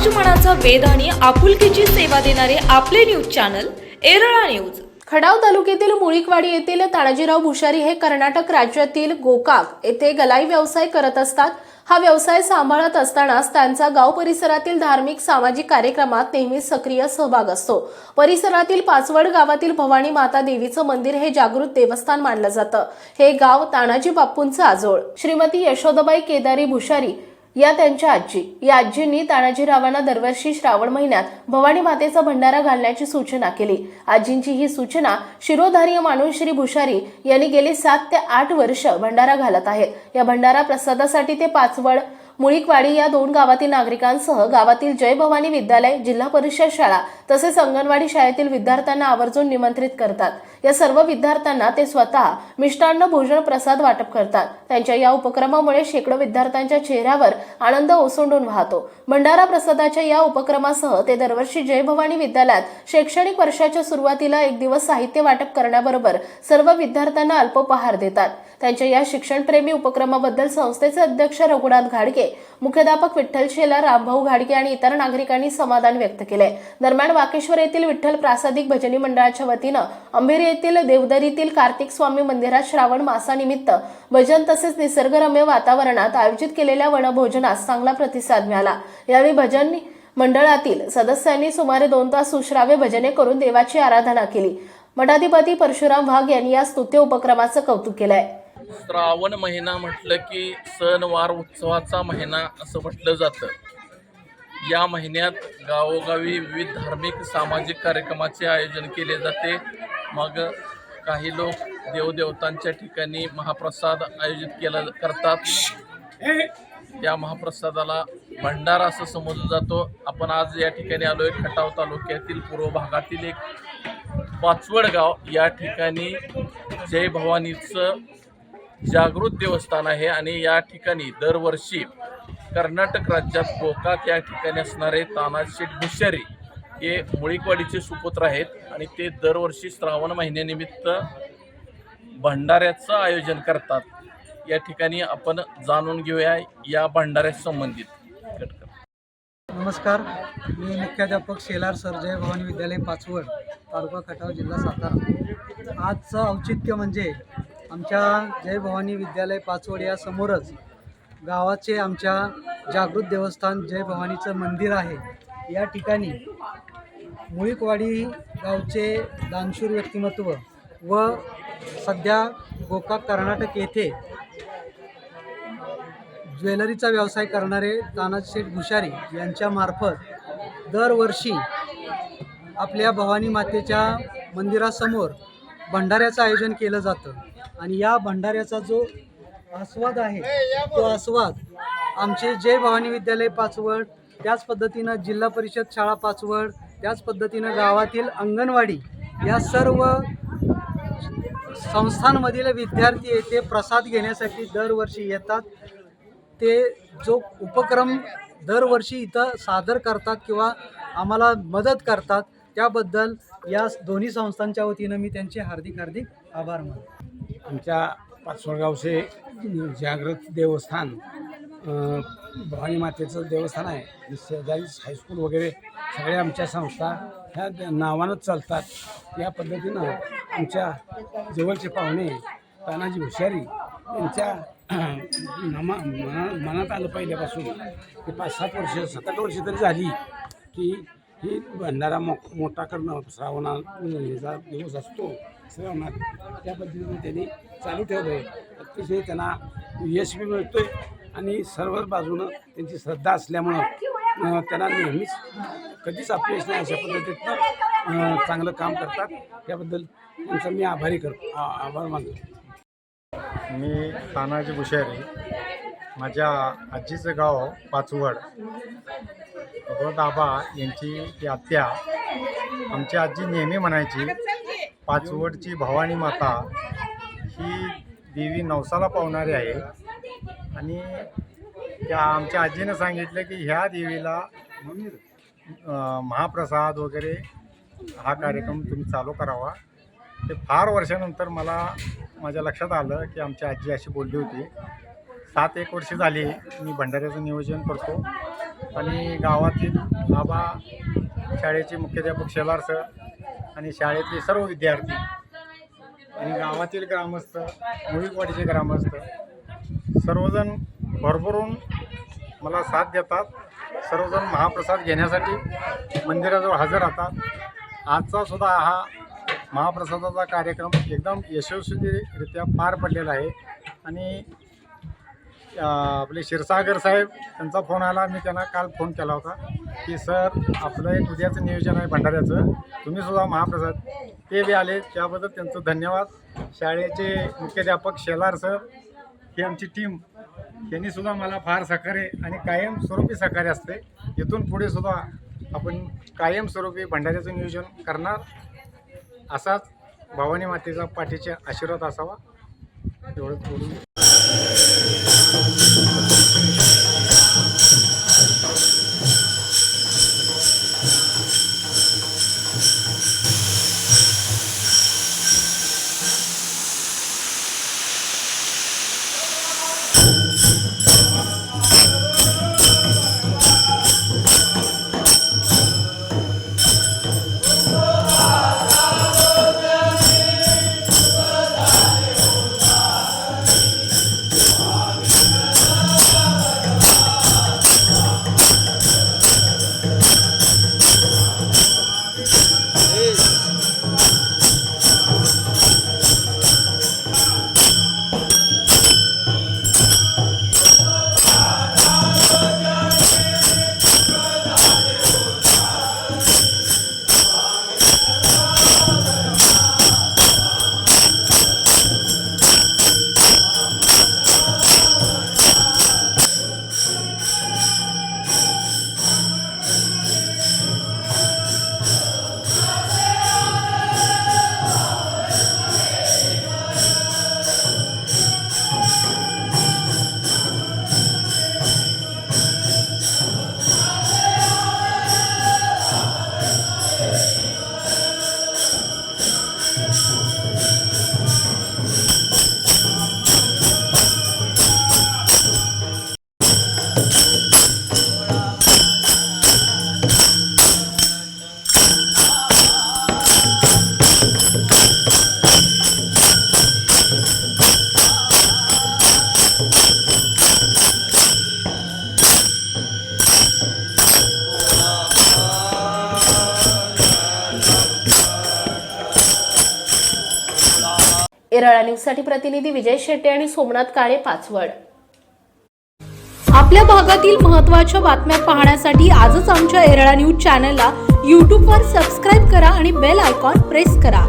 समाज मनाचा आणि आपुलकीची सेवा देणारे आपले न्यूज चॅनल एरळा न्यूज. खडाव तालुक्यातील मुळीकवाडी येथील तानाजीराव भुशारी हे कर्नाटक राज्यातील गोकाक येथे गलाई व्यवसाय करत असतात. हा व्यवसाय सांभाळत असतानाच त्यांचा गाव परिसरातील धार्मिक सामाजिक कार्यक्रमात नेहमीच सक्रिय सहभाग असतो. परिसरातील पाचवड गावातील भवानी माता देवीचं मंदिर हे जागृत देवस्थान मानलं जातं. हे गाव तानाजी बाप्पूंचं आजोळ. श्रीमती यशोदाबाई केदारी भुशारी या त्यांच्या आजी. या आजींनी तानाजीरावांना दरवर्षी श्रावण महिन्यात भवानी मातेचा भंडारा घालण्याची सूचना केली. आजींची ही सूचना शिरोधार्य मानून श्री भुशारी यांनी गेली सात ते आठ वर्ष भंडारा घालत आहेत. या भंडारा प्रसादासाठी ते पाचवड मुळीकवाडी या दोन गावातील नागरिकांसह गावातील जय भवानी विद्यालय जिल्हा परिषद शाळा तसेच अंगणवाडी शाळेतील विद्यार्थ्यांना आवर्जून निमंत्रित करतात. या सर्व विद्यार्थ्यांना ते स्वतः मिष्टान्न भोजन प्रसाद वाटप करतात. त्यांच्या या उपक्रमामुळे शेकडो विद्यार्थ्यांच्या चेहऱ्यावर आनंद ओसंडून वाहतो. भंडारा प्रसादाच्या या उपक्रमासह ते दरवर्षी जय भवानी विद्यालयात शैक्षणिक वर्षाच्या सुरुवातीला एक दिवस साहित्य वाटप करण्याबरोबर सर्व विद्यार्थ्यांना अल्पोपहार देतात. त्यांच्या या शिक्षणप्रेमी उपक्रमाबद्दल संस्थेचे अध्यक्ष रघुनाथ घाडगे मुख्याध्यापक विठ्ठल शेलार रामभाऊ घाडगे आणि इतर नागरिकांनी समाधान व्यक्त केले. दरम्यान वाकेश्वर येथील विठ्ठल प्रासादिक भजनी मंडळाच्या वतीनं अंबेरी येथील देवदरीतील कार्तिक स्वामी मंदिरात श्रावण मासानिमित्त भजन तसेच निसर्गरम्य वातावरणात आयोजित केलेल्या वनभोजनास चांगला प्रतिसाद मिळाला. यावेळी भजन मंडळातील सदस्यांनी सुमारे दोन तास सुश्राव्य भजने करून देवाची आराधना केली. मठाधिपती परशुराम वाघ यांनी या स्तुत्य उपक्रमाचं कौतुक केलंय. श्रावण महिना म्हटलं की सणवार उत्सवाचा महिना असं म्हटलं जातं. या महिन्यात गावोगावी विविध धार्मिक सामाजिक कार्यक्रमाचे आयोजन केले जाते. मग काही लोक देवदेवतांच्या ठिकाणी महाप्रसाद आयोजित केला करतात. या महाप्रसादाला भंडारा असं समजलं जातो. आपण आज या ठिकाणी आलो आहे खटाव तालुक्यातील पूर्व भागातील एक पाचवड गाव. या ठिकाणी जय भवानीचं जागृत देवस्थान आहे आणि या ठिकाणी दरवर्षी कर्नाटक राज्यात गोकाक या ठिकाणी असणारे तानाशेठ भुशारी हे मुळीकवाडीचे सुपुत्र आहेत आणि ते दरवर्षी श्रावण महिन्यानिमित्त भंडाऱ्याचं आयोजन करतात. या ठिकाणी आपण जाणून घेऊया या भंडाऱ्या संबंधित. नमस्कार. मी मुख्याध्यापक शेलार सर भवन विद्यालय पाचवड तालुका खटाव जिल्हा सातारा. आजचं औचित्य म्हणजे आमच्या जय भवानी विद्यालय पाचवड या समोरच गावाचे आमच्या जागृत देवस्थान जय भवानीचं मंदिर आहे. या ठिकाणी मुळीकवाडी गावचे दानशूर व्यक्तिमत्व व सध्या गोकाक कर्नाटक येथे ज्वेलरीचा व्यवसाय करणारे तानाशेठ भुशारी यांच्यामार्फत दरवर्षी आपल्या भवानी मातेच्या मंदिरासमोर भंडाऱ्याचं आयोजन केलं जातं. आणि या भंडाऱ्याचा जो आस्वाद आहे तो आस्वाद आमचे जय भवानी विद्यालय पाचवड त्याच पद्धतीनं जिल्हा परिषद शाळा पाचवड त्याच पद्धतीनं गावातील अंगणवाडी या सर्व संस्थांमधील विद्यार्थी येथे प्रसाद घेण्यासाठी दरवर्षी येतात. ते जो उपक्रम दरवर्षी इथं सादर करतात किंवा आम्हाला मदत करतात त्याबद्दल या दोन्ही संस्थांच्या वतीनं मी त्यांचे हार्दिक हार्दिक आभार मानतो. आमच्या पाचवडगावचे जागृत देवस्थान भवानी मातेचं देवस्थान आहे. शेजारीच हायस्कूल वगैरे सगळ्या आमच्या संस्था ह्या नावानंच चालतात. या पद्धतीनं आमच्या जवळचे पाहुणे तानाजी हुशारी यांच्या नमा मना मनात आलं पहिल्यापासून. की पाच सात वर्ष सात आठ वर्ष तरी झाली की ही भंडारा मो मोठा करणं श्रावणा ह्याचा दिवस असतो श्रावणात. त्या पद्धतीने त्यांनी चालू ठेवलं आहे अतिशय त्यांना यश मिळतो मिळतोय. आणि सर्व बाजूनं त्यांची श्रद्धा असल्यामुळं त्यांना नेहमीच कधीच अपयश नाही अशा पद्धतीतनं चांगलं काम करतात. त्याबद्दल त्यांचा मी आभारी करतो. आभार मानतो. मी तानाजी भुशारी माझ्या आजीचं गाव पाचवड. भगवत आबा यांची ती आत्या आमची आजी नेहमी म्हणायची पाचवडची भवानी माता ही देवी नवसाला पावणारी आहे. आणि त्या आमच्या आजीनं सांगितलं की ह्या देवीला महाप्रसाद वगैरे हा कार्यक्रम तुम्ही चालू करावा. ते फार वर्षानंतर मला माझ्या लक्षात आलं की आमची आजी अशी बोलली होती. सात एक वर्ष झाली मी भंडाऱ्याचं नियोजन करतो. आणि गावातील आबा शाळेचे मुख्याध्यापक शेलार सर आणि शाळेतले सर्व विद्यार्थी आणि गावातील ग्रामस्थ मुळीकवाडीचे ग्रामस्थ सर्वजण भरभरून मला साथ देतात. सर्वजण महाप्रसाद घेण्यासाठी मंदिराजवळ हजर राहतात. आजचा सुद्धा हा महाप्रसादाचा कार्यक्रम एकदम यशस्वीरित्या पार पडलेला आहे. आणि आपले क्षीरसागर साहेब त्यांचा फोन आला. मी त्यांना काल फोन केला होता की सर आपलं एक उद्याचं नियोजन आहे भंडाऱ्याचं. तुम्हीसुद्धा महाप्रसाद ते बी आले. त्याबद्दल त्यांचं धन्यवाद. शाळेचे मुख्याध्यापक शेलार सर ही आमची टीम. यांनी सुद्धा मला फार सहकार्य आणि कायमस्वरूपी सहकार्य असते. इथून पुढे सुद्धा आपण कायमस्वरूपी भंडाऱ्याचं नियोजन करणार असाच भवानी मातेचा पाठीचे आशीर्वाद असावा. एवढंच बोलून. येरळा न्यूजसाठी प्रतिनिधी विजय शेट्टे आणि सोमनाथ काळे पाचवड. आपल्या भागातील महत्त्वाच्या बातम्या पाहण्यासाठी आजच आमच्या येरळा न्यूज चॅनलला यूट्यूबवर सबस्क्राईब करा आणि बेल आयकॉन प्रेस करा.